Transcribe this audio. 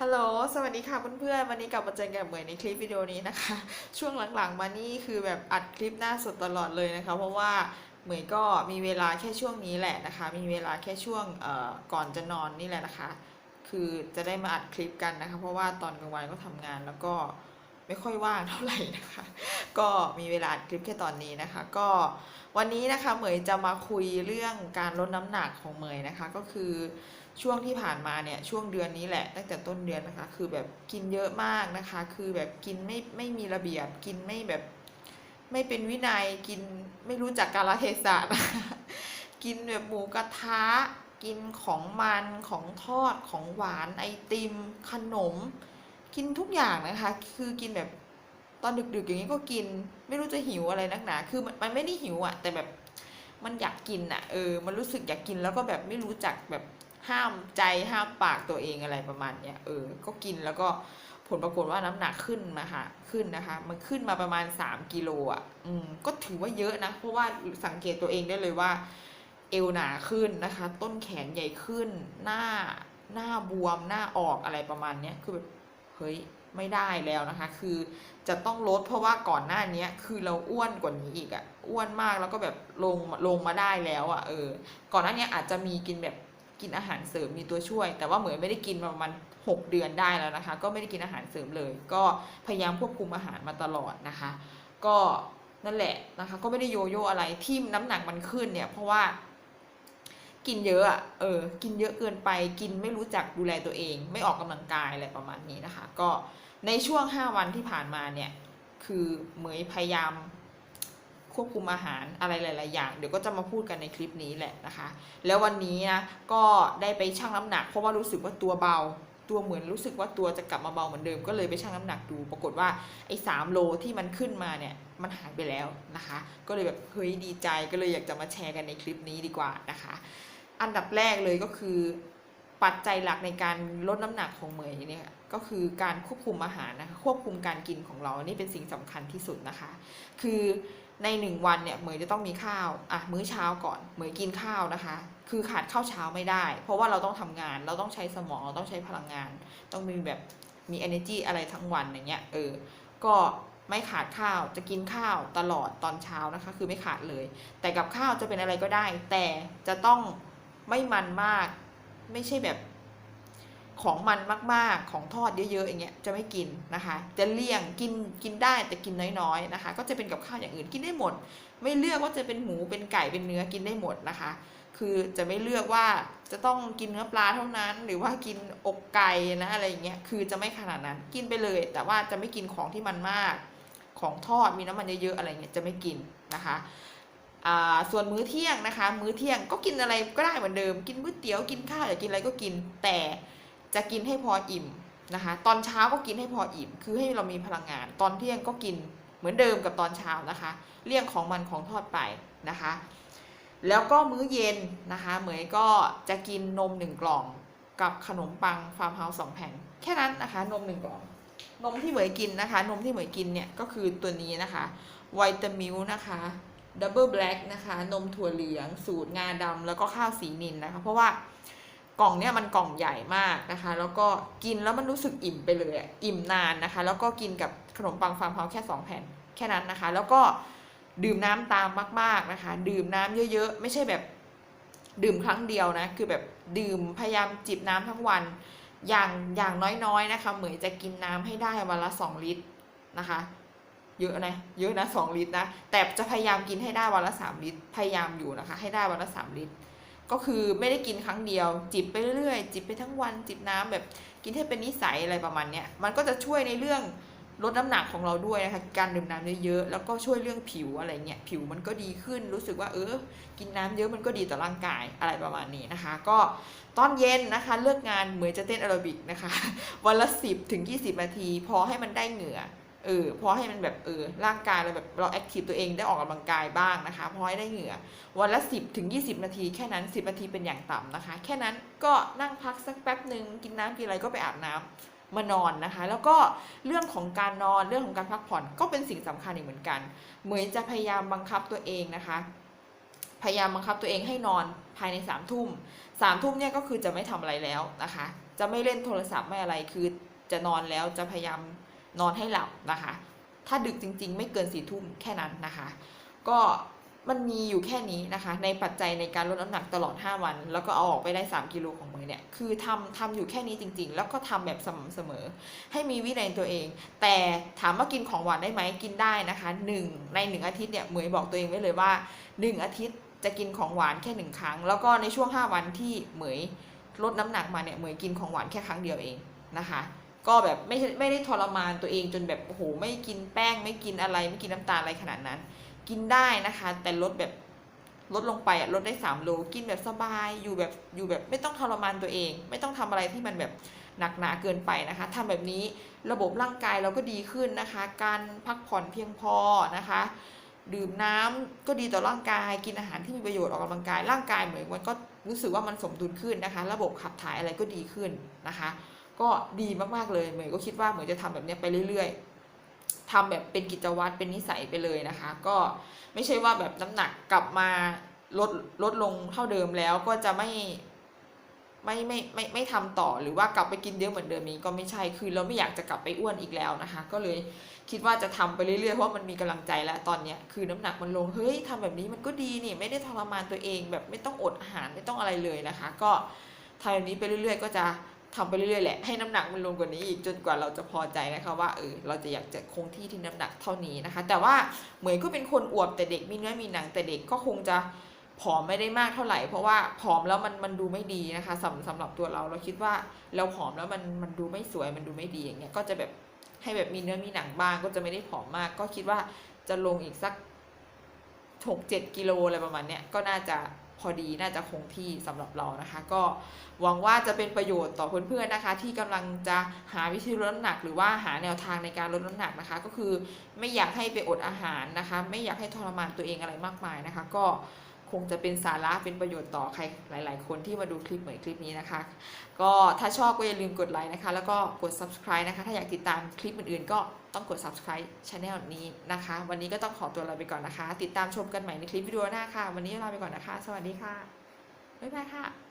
ฮัลโหล สวัสดีค่ะเพื่อนๆ วันนี้กลับมาเจอกันกับเหมยในคลิปวิดีโอนี้นะคะ ช่วงหลังๆ มานี่คือแบบอัดคลิปหน้าสดตลอดเลยนะคะ เพราะว่าเหมยก็มีเวลาแค่ช่วงนี้แหละนะคะ มีเวลาแค่ช่วงก่อนจะนอนนี่แหละนะคะ คือจะได้มาอัดคลิปกันนะคะ เพราะว่าตอนกลางวันก็ทำงานแล้วก็ไม่ค่อยว่างเท่าไหร่นะคะ ก็มีเวลาอัดคลิปแค่ตอนนี้นะคะ ก็วันนี้นะคะเหมยจะมาคุยเรื่องการลดน้ำหนักของเหมยนะคะ ก็คือ ช่วงที่ผ่านมาเนี่ยช่วงเดือนนี้แหละ ตั้งแต่ต้นเดือนนะคะ คือแบบกินเยอะมากนะคะ คือแบบกินไม่ไม่มีระเบียบ กินไม่แบบ ไม่เป็นวินัยกินไม่รู้จักกาลเทศะนะคะกินแบบหมูกระทะกินของมันของทอดของหวานไอติม ขนม กินทุกอย่างนะคะ คือกินแบบตอนดึกๆอย่างนี้ก็กิน ไม่รู้จะหิวอะไรนักหนา คือมันมันไม่ได้หิวอะแต่แบบมันอยากกินอะเออ มันรู้สึกอยากกินแล้วก็แบบไม่รู้จักแบบ ห้ามใจห้ามปากตัวเองอะไรประมาณเนี้ยเออ ก็กินแล้วก็ผลปรากฏว่าน้ำหนักขึ้นมาค่ะขึ้นนะคะ มันขึ้นมาประมาณ 3กิโลอะอืมก็ถือว่าเยอะนะ เพราะว่าสังเกตตัวเองได้เลยว่า เอวหนาขึ้นนะคะ ต้นแขนใหญ่ขึ้น หน้าหน้าบวมหน้าออกอะไรประมาณเนี้ยคือแบบเฮ้ยไม่ได้แล้วนะคะ คือจะต้องลดเพราะว่าก่อนหน้าเนี้ยคือเราอ้วนกว่านี้อีกอะอ้วนมากแล้วก็แบบลงลงมาได้แล้วอะเออ ก่อนหน้านี้อาจจะมีกินแบบ กินอาหารเสริมมีตัวช่วย แต่ว่าเหมือนไม่ได้กินมาประมาณหกเดือนได้แล้วนะคะ ก็ไม่ได้กินอาหารเสริมเลย ก็พยายามควบคุมอาหารมาตลอดนะคะ ก็นั่นแหละนะคะ ก็ไม่ได้โยโย่อะไรที่น้ำหนักมันขึ้นเนี่ย เพราะว่ากินเยอะเออ กินเยอะเกินไป กินไม่รู้จักดูแลตัวเอง ไม่ออกกำลังกายอะไรประมาณนี้นะคะ ก็ในช่วง 5 วันที่ผ่านมาเนี่ย คือเหมยพยายาม ควบคุมอาหารอะไรหลาย ๆ อย่าง เดี๋ยวก็จะมาพูดกันในคลิปนี้แหละนะคะ แล้ววันนี้นะก็ได้ไปชั่งน้ำหนัก เพราะว่ารู้สึกว่าตัวเบาตัวเหมือนรู้สึกว่าตัวจะกลับมาเบาเหมือนเดิมก็เลยไปชั่งน้ำหนักดู ปรากฏว่าไอ้สามโลที่มันขึ้นมาเนี่ยมันหายไปแล้วนะคะ ก็เลยแบบเฮ้ยดีใจก็เลยอยากจะมาแชร์กันในคลิปนี้ดีกว่านะคะ อันดับแรกเลยก็คือ ปัจจัยหลักในการลดน้ำหนักของเหมยเนี่ยก็คือการควบคุมอาหารนะคะควบคุมการกินของเรานี่เป็นสิ่งสำคัญที่สุดนะคะ คือในหนึ่งวันเนี่ยเหมยจะต้องมีข้าวอะมื้อเช้าก่อนเหมยกินข้าวนะคะ คือขาดข้าวเช้าไม่ได้ เพราะว่าเราต้องทำงาน เราต้องใช้สมองเราต้องใช้พลังงาน ต้องมีแบบมี energy อะไรทั้งวันอย่างเงี้ยเออก็ไม่ขาดข้าวจะกินข้าวตลอดตอนเช้านะคะ คือไม่ขาดเลย แต่กับข้าวจะเป็นอะไรก็ได้ แต่จะต้องไม่มันมาก ไม่ใช่แบบของมันมากๆ ของทอดเยอะๆอย่างเงี้ยจะไม่กินนะคะ จะเลี่ยงกินกินได้แต่กินน้อยๆนะคะ ก็จะเป็นกับข้าวอย่างอื่นกินได้หมด ไม่เลือกว่าจะเป็นหมูเป็นไก่เป็นเนื้อกินได้หมดนะคะ คือจะไม่เลือกว่าจะต้องกินเนื้อปลาเท่านั้น หรือว่ากินอกไก่นะอะไรอย่างเงี้ยคือจะไม่ขนาดนั้นกินไปเลย แต่ว่าจะไม่กินของที่มันมาก ของทอดมีน้ำมันเยอะๆอะไรเงี้ยจะไม่กินนะคะ ส่วนมื้อเที่ยงนะคะ มื้อเที่ยงก็กินอะไรก็ได้เหมือนเดิม กินก๋วยเตี๋ยวกินข้าวอยากกินอะไรก็กิน แต่จะกินให้พออิ่มนะคะ ตอนเช้าก็กินให้พออิ่ม คือให้เรามีพลังงาน ตอนเที่ยงก็กินเหมือนเดิมกับตอนเช้านะคะ เลี่ยงของมันของทอดไปนะคะ แล้วก็มื้อเย็นนะคะ เหมยก็จะกินนมหนึ่งกล่องกับขนมปังฟาร์มเฮาส์สองแผ่นแค่นั้นนะคะ นมหนึ่งกล่อง นมที่เหมยกินนะคะ นมที่เหมยกินเนี่ยก็คือตัวนี้นะคะไวตามิลนะคะ ดับเบิลแบล็กนะคะ นมถั่วเหลือง สูตรงาดำแล้วก็ข้าวสีนินนะคะ เพราะว่ากล่องเนี่ยมันกล่องใหญ่มากนะคะ แล้วก็กินแล้วมันรู้สึกอิ่มไปเลยอิ่มนานนะคะ แล้วก็กินกับขนมปังฟาร์มเฮาส์แค่ 2 แผ่นแค่นั้นนะคะ แล้วก็ดื่มน้ำตามมาก ๆนะคะ ดื่มน้ำเยอะ ๆ ไม่ใช่แบบดื่มครั้งเดียวนะ คือแบบดื่มพยายามจิบน้ำทั้งวัน อย่างอย่างน้อยๆนะคะ เหมยจะกินน้ำให้ได้วันละ 2 ลิตรนะคะ เยอะนะเยอะนะ2ลิตรนะแต่จะพยายามกินให้ได้วันละ3ลิตรพยายามอยู่นะคะ ให้ได้วันละ3ลิตร ก็คือไม่ได้กินครั้งเดียว จิบไปเรื่อยๆจิบไปทั้งวันจิบน้ำแบบกินให้เป็นนิสัยอะไรประมาณเนี้ยมันก็จะช่วยในเรื่องลดน้ำหนักของเราด้วยนะคะการดื่มน้ำเยอะๆแล้วก็ช่วยเรื่องผิวอะไรเงี้ยผิวมันก็ดีขึ้นรู้สึกว่าเออ กินน้ำเยอะมันก็ดีต่อร่างกายอะไรประมาณนี้นะคะ ก็ตอนเย็นนะคะเลิกงานเหมือนจะเต้นแอโรบิกนะคะ วันละ 10ถึง20 นาที พอให้มันได้เหงื่อ เออพอให้มันแบบเออร่างกายเราแบบเราแอคทีฟตัวเองได้ออกกำลังกายบ้างนะคะพอให้ได้เหงื่อ วันละ 10ถึง20 นาทีแค่นั้น 10 นาทีเป็นอย่างต่ำนะคะ แค่นั้นก็นั่งพักสักแป๊บหนึ่งกินน้ำกินอะไรก็ไปอาบน้ำมานอนนะคะ แล้วก็เรื่องของการนอนเรื่องของการพักผ่อนก็เป็นสิ่งสำคัญอีกเหมือนกัน เหมือนจะพยายามบังคับตัวเองนะคะ พยายามบังคับตัวเองให้นอนภายใน3ามทุ่มสามทุ่มเนี่ยก็คือจะไม่ทำอะไรแล้วนะคะ จะไม่เล่นโทรศัพท์ไม่อะไรคือจะนอนแล้วจะพยายาม นอนให้หลับนะคะ ถ้าดึกจริง ๆ ไม่เกินสี่ทุ่มแค่นั้นนะคะ ก็มันมีอยู่แค่นี้นะคะ ในปัจจัยในการลดน้ำหนักตลอด 5 วัน แล้วก็เอาออกไปได้ 3 กิโลของมือเนี่ย คือทำทำอยู่แค่นี้จริง ๆ แล้วก็ทำแบบสม่ำเสมอ ให้มีวินัยตัวเอง แต่ถามว่ากินของหวานได้ไหมกินได้นะคะหนึ่งในหนึ่งอาทิตย์เนี่ยเหมยบอกตัวเองไว้เลยว่าหนึ่งอาทิตย์จะกินของหวานแค่หนึ่งครั้ง แล้วก็ในช่วง 5 วันที่เหมยลดน้ำหนักมาเนี่ยเหมยกินของหวานแค่ครั้งเดียวเองนะคะ ก็แบบไม่ไม่ได้ทรมานตัวเองจนแบบโอ้โหไม่กินแป้ง ไม่กินอะไรไม่กินน้ำตาลอะไรขนาดนั้น กินได้นะคะ แต่ลดแบบลดลงไปอะลดได้3โลกินแบบสบายอยู่แบบอยู่แบบไม่ต้องทรมานตัวเอง ไม่ต้องทำอะไรที่มันแบบหนักหนาเกินไปนะคะทำแบบนี้ระบบร่างกายเราก็ดีขึ้นนะคะ การพักผ่อนเพียงพอนะคะ ดื่มน้ำก็ดีต่อร่างกาย กินอาหารที่มีประโยชน์ออกกำลังกายร่างกายเหมือนมันก็รู้สึกว่ามันสมดุลขึ้นนะคะ ระบบขับถ่ายอะไรก็ดีขึ้นนะคะ ก็ดีมากๆเลยเหมยก็คิดว่าเหมยจะทำแบบนี้ไปเรื่อย ๆทำแบบเป็นกิจวัตรเป็นนิสัยไปเลยนะคะ ก็ไม่ใช่ว่าแบบน้ำหนักกลับมาลดลดลงเท่าเดิมแล้วก็จะไม่ไม่ไม่ไม่ไม่ทำต่อหรือว่ากลับไปกินเยอะเหมือนเดิมนี้ก็ไม่ใช่คือเราไม่อยากจะกลับไปอ้วนอีกแล้วนะคะ ก็เลยคิดว่าจะทำไปเรื่อยๆเพราะมันมีกำลังใจแล้วตอนเนี้ยคือน้ำหนักมันลงเฮ้ยทำแบบนี้มันก็ดีนี่ไม่ได้ทรมานตัวเองแบบไม่ต้องอดอาหารไม่ต้องอะไรเลยนะคะ ก็ทำแบบนี้ไปเรื่อย ๆ ก็จะ ทำไปเรื่อยๆแหละให้น้ำหนักมันลงกว่านี้อีกจนกว่าเราจะพอใจนะคะว่าเออเราจะอยากจะคงที่ที่น้ำหนักเท่านี้นะคะ แต่ว่าเหมยก็เป็นคนอวบแต่เด็กมีเนื้อมีหนังแต่เด็กก็คงจะผอมไม่ได้มากเท่าไหร่ เพราะว่าผอมแล้วมันมันดูไม่ดีนะคะสำสำหรับตัวเราเราคิดว่าเราผอมแล้วมันมันดูไม่สวยมันดูไม่ดีอย่างเงี้ยก็จะแบบให้แบบมีเนื้อมีหนังบ้างก็จะไม่ได้ผอมมาก ก็คิดว่าจะลงอีกสักหกเจ็ดกิโลอะไรประมาณเนี้ยก็น่าจะ พอดีน่าจะคงที่สำหรับเรานะคะ ก็หวังว่าจะเป็นประโยชน์ต่อเพื่อนๆนะคะ ที่กำลังจะหาวิธีลดน้ำหนัก หรือว่าหาแนวทางในการลดน้ำหนักนะคะ ก็คือไม่อยากให้ไปอดอาหารนะคะ ไม่อยากให้ทรมานตัวเองอะไรมากมายนะคะ ก็ คงจะเป็นสาระเป็นประโยชน์ต่อใครหลาย ๆ คนที่มาดูคลิปเหมือนคลิปนี้นะคะ ก็ถ้าชอบก็อย่าลืมกดไลค์นะคะ แล้วก็กด subscribe นะคะ ถ้าอยากติดตามคลิปอื่น ๆ ก็ต้องกด subscribe channel นี้นะคะ วันนี้ก็ต้องขอตัวลาไปก่อนนะคะ ติดตามชมกันใหม่ในคลิปวิดีโอหน้าค่ะ วันนี้ลาไปก่อนนะคะ สวัสดีค่ะ บ๊ายบายค่ะ